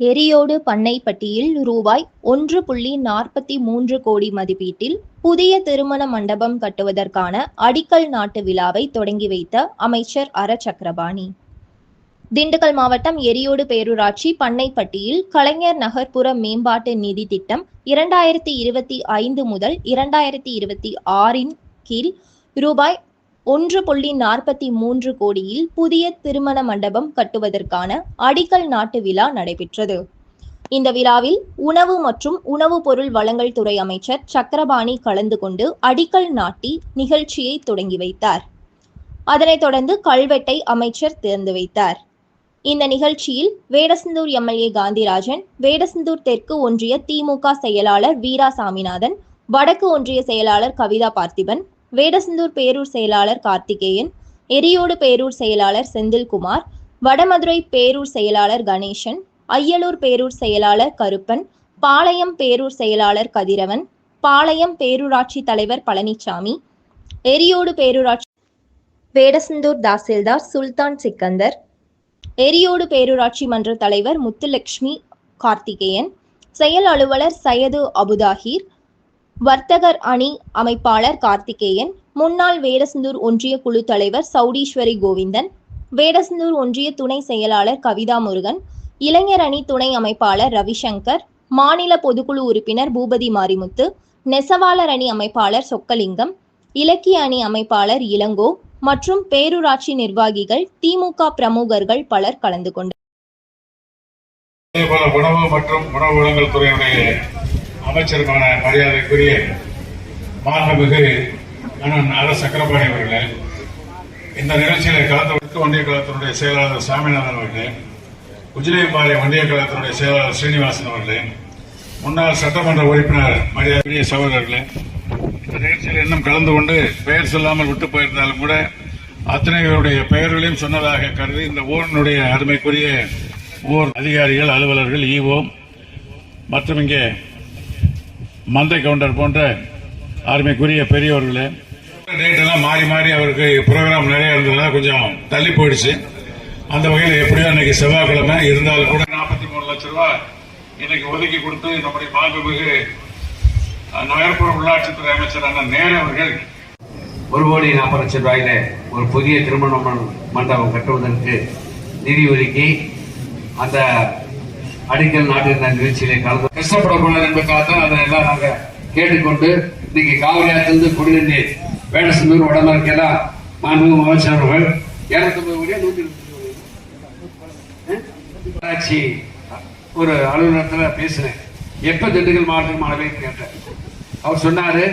எரியோடு பண்ணைப்பட்டியில் ரூபாய் ஒன்று புள்ளி நாற்பத்தி மூன்று கோடி மதிப்பீட்டில் புதிய திருமண மண்டபம் கட்டுவதற்கான அடிக்கல் நாட்டு விழாவை தொடங்கி வைத்த அமைச்சர் அர சக்கரபாணி திண்டுக்கல் மாவட்டம் எரியோடு பேரூராட்சி பண்ணைப்பட்டியில் கலைஞர் நகர்ப்புற மேம்பாட்டு நிதி திட்டம் இரண்டாயிரத்தி இருபத்தி ஐந்து முதல் இரண்டாயிரத்தி இருபத்தி ஆறின் கீழ் ரூபாய் ஒன்று புள்ளி நாற்பத்தி மூன்று கோடியில் புதிய திருமண மண்டபம் கட்டுவதற்கான அடிக்கல் நாட்டு விழா நடைபெற்றது. இந்த விழாவில் உணவு மற்றும் உணவுப் பொருள் வழங்கல் துறை அமைச்சர் சக்கரபாணி கலந்து கொண்டு அடிக்கல் நாட்டி நிகழ்ச்சியை தொடங்கி வைத்தார். அதனைத் தொடர்ந்து கல்வெட்டை அமைச்சர் திறந்து வைத்தார். இந்த நிகழ்ச்சியில் வேடசந்தூர் எம்எல்ஏ காந்திராஜன் வேடசந்தூர் தெற்கு ஒன்றிய திமுக செயலாளர் வீரா சாமிநாதன் வடக்கு ஒன்றிய செயலாளர் கவிதா பார்த்திபன் வேடசந்தூர் பேரூர் செயலாளர் கார்த்திகேயன் எரியோடு பேரூர் செயலாளர் செந்தில்குமார் வடமதுரை பேரூர் செயலாளர் கணேசன் ஐயலூர் பேரூர் செயலாளர் கருப்பன் பாளையம் பேரூர் செயலாளர் கதிரவன் பாளையம் பேரூராட்சி தலைவர் பழனிசாமி எரியோடு பேரூராட்சி வேடசந்தூர் தாசில்தார் சுல்தான் சிக்கந்தர் எரியோடு பேரூராட்சி மன்ற தலைவர் முத்துலட்சுமி கார்த்திகேயன் செயல் அலுவலர் சையது அபுதாஹீர் வர்த்தகர் அணி அமைப்பாளர் கார்த்திகேயன் முன்னாள் வேடசந்தூர் ஒன்றிய குழு தலைவர் சௌடீஸ்வரி கோவிந்தன் வேடசந்தூர் ஒன்றிய துணை செயலாளர் கவிதா முருகன் இளைஞர் அணி துணை அமைப்பாளர் ரவிசங்கர் மாநில பொதுக்குழு உறுப்பினர் பூபதி மாரிமுத்து நெசவாளர் அணி அமைப்பாளர் சொக்கலிங்கம் இலக்கிய அணி அமைப்பாளர் இளங்கோ மற்றும் பேரூராட்சி நிர்வாகிகள் திமுக பிரமுகர்கள் பலர் கலந்து கொண்டனர். உணவு மற்றும் உணவு வழங்கல் துறையினுடைய அமைச்சருக்கான மரியாதைக்குரிய மாண்புமிகு அண்ணன் அர சக்கரபாணி அவர்களே இந்த நிகழ்ச்சியில் கலந்து ஒன்றிய கழகத்தினுடைய செயலாளர் சாமிநாதன் அவர்களே உஜிலியம்பாளையம் ஒன்றிய கழகத்தினுடைய செயலாளர் ஸ்ரீனிவாசன் அவர்களே முன்னாள் சட்டமன்ற உறுப்பினர் மரியாதைக்குரிய சகோதரர்களே இந்த நிகழ்ச்சியில் இன்னும் கலந்து கொண்டு பெயர் சொல்லாமல் விட்டு போயிருந்தாலும் கூட அத்தனைவருடைய பெயர்களையும் சொன்னதாக கருதி இந்த ஊரினுடைய அருமைக்குரிய ஊர் அதிகாரிகள் அலுவலர்கள் ஈஓ மற்றும் இங்கே மந்தை கவுண்டர் போன்ற அருமைக்குரிய பெரியவர்களே டேட்டெல்லாம் மாறி மாறி அவருக்கு ப்ரோக்ராம் நிறைய இருந்ததுனால கொஞ்சம் தள்ளி போயிடுச்சு. அந்த வகையில் எப்படியோ இன்னைக்கு செவ்வாய்க்கிழமை இருந்தாலும் கூட நாற்பத்தி மூணு லட்ச ரூபா இன்னைக்கு ஒதுக்கி கொடுத்து நம்முடைய மாண்புமிகு நகர்ப்புற உள்ளாட்சித்துறை அமைச்சர் அண்ணன் நேரு அவர்கள் ஒரு கோடி நாற்பது லட்சம் ரூபாயில ஒரு புதிய திருமண மண்டபம் கட்டுவதற்கு நிதி ஒதுக்கி அந்த அடிக்கல் நாட்டிருந்த நிகழ்ச்சியிலே கலந்து கஷ்டப்படக்கூடாது என்பதாக தான் அதை எல்லாம் நாங்க கேட்டுக்கொண்டு இன்னைக்கு காவிரி ஆற்றிலிருந்து குடிநீர் வேடசந்தூர் வடமருக்கெல்லாம் மாண்புமிகு அமைச்சர் அவர்கள் இருநூத்தி கோடியா நூத்தி உள்ளாட்சி ஒரு அலுவலகத்தில் பேசினேன். எப்ப திண்டுக்கல் மாவட்டத்துக்கு மழை கேட்டேன். அவர் சொன்னாரு